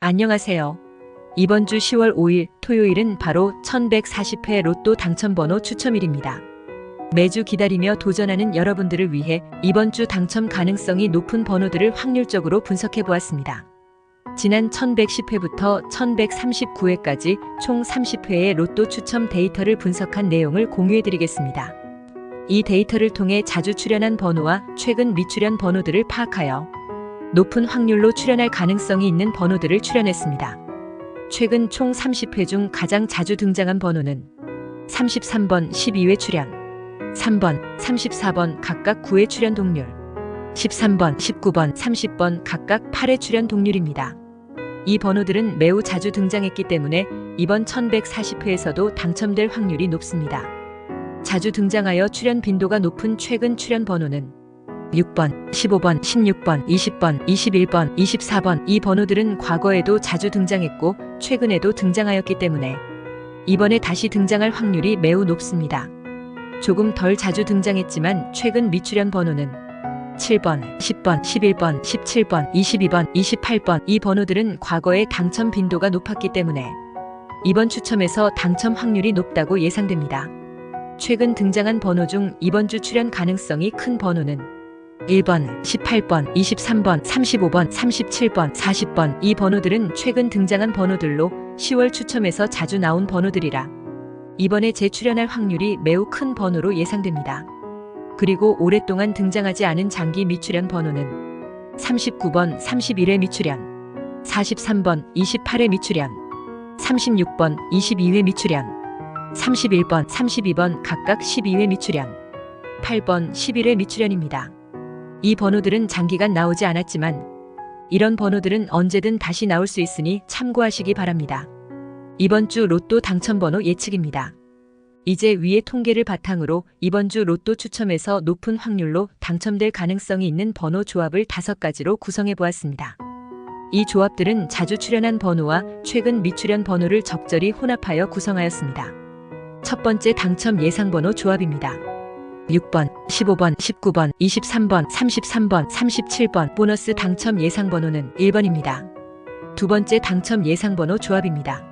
안녕하세요. 이번 주 10월 5일 토요일은 바로 1140회 로또 당첨번호 추첨일입니다. 매주 기다리며 도전하는 여러분들을 위해 이번 주 당첨 가능성이 높은 번호들을 확률적으로 분석해 보았습니다. 지난 1110회부터 1139회까지 총 30회의 로또 추첨 데이터를 분석한 내용을 공유해 드리겠습니다. 이 데이터를 통해 자주 출연한 번호와 최근 미출연 번호들을 파악하여 높은 확률로 출연할 가능성이 있는 번호들을 출연했습니다. 최근 총 30회 중 가장 자주 등장한 번호는 33번 12회 출연, 3번, 34번 각각 9회 출연 동률, 13번, 19번, 30번 각각 8회 출연 동률입니다. 이 번호들은 매우 자주 등장했기 때문에 이번 1140회에서도 당첨될 확률이 높습니다. 자주 등장하여 출연 빈도가 높은 최근 출연 번호는 6번, 15번, 16번, 20번, 21번, 24번 이 번호들은 과거에도 자주 등장했고 최근에도 등장하였기 때문에 이번에 다시 등장할 확률이 매우 높습니다. 조금 덜 자주 등장했지만 최근 미출연 번호는 7번, 10번, 11번, 17번, 22번, 28번 이 번호들은 과거에 당첨 빈도가 높았기 때문에 이번 추첨에서 당첨 확률이 높다고 예상됩니다. 최근 등장한 번호 중 이번 주 출연 가능성이 큰 번호는 1번, 18번, 23번, 35번, 37번, 40번 이 번호들은 최근 등장한 번호들로 10월 추첨에서 자주 나온 번호들이라 이번에 재출연할 확률이 매우 큰 번호로 예상됩니다. 그리고 오랫동안 등장하지 않은 장기 미출연 번호는 39번, 31회 미출연, 43번, 28회 미출연, 36번, 22회 미출연, 31번, 32번 각각 12회 미출연, 8번, 11회 미출연입니다. 이 번호들은 장기간 나오지 않았지만 이런 번호들은 언제든 다시 나올 수 있으니 참고하시기 바랍니다. 이번 주 로또 당첨 번호 예측입니다. 이제 위의 통계를 바탕으로 이번 주 로또 추첨에서 높은 확률로 당첨될 가능성이 있는 번호 조합을 다섯 가지로 구성해 보았습니다. 이 조합들은 자주 출연한 번호와 최근 미출연 번호를 적절히 혼합하여 구성하였습니다. 첫 번째 당첨 예상 번호 조합입니다. 6번, 15번, 19번, 23번, 33번, 37번 보너스 당첨 예상 번호는 1번입니다. 두 번째 당첨 예상 번호 조합입니다.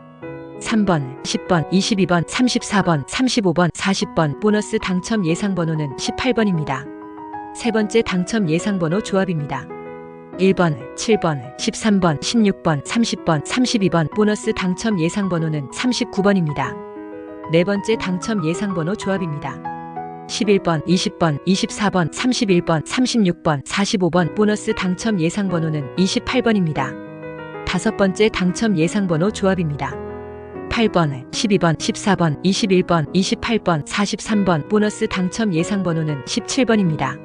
3번, 10번, 22번, 34번, 35번, 40번 보너스 당첨 예상 번호는 18번입니다. 세 번째 당첨 예상 번호 조합입니다. 1번, 7번, 13번, 16번, 30번, 32번 보너스 당첨 예상 번호는 39번입니다. 네 번째 당첨 예상 번호 조합입니다. 11번, 20번, 24번, 31번, 36번, 45번 보너스 당첨 예상 번호는 28번입니다. 다섯 번째 당첨 예상 번호 조합입니다. 8번, 12번, 14번, 21번, 28번, 43번 보너스 당첨 예상 번호는 17번입니다.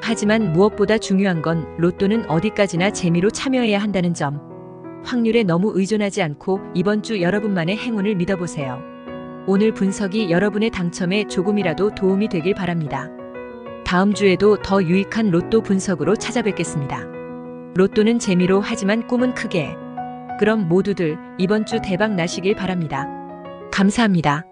하지만 무엇보다 중요한 건 로또는 어디까지나 재미로 참여해야 한다는 점. 확률에 너무 의존하지 않고 이번 주 여러분만의 행운을 믿어보세요. 오늘 분석이 여러분의 당첨에 조금이라도 도움이 되길 바랍니다. 다음 주에도 더 유익한 로또 분석으로 찾아뵙겠습니다. 로또는 재미로 하지만 꿈은 크게. 그럼 모두들 이번 주 대박 나시길 바랍니다. 감사합니다.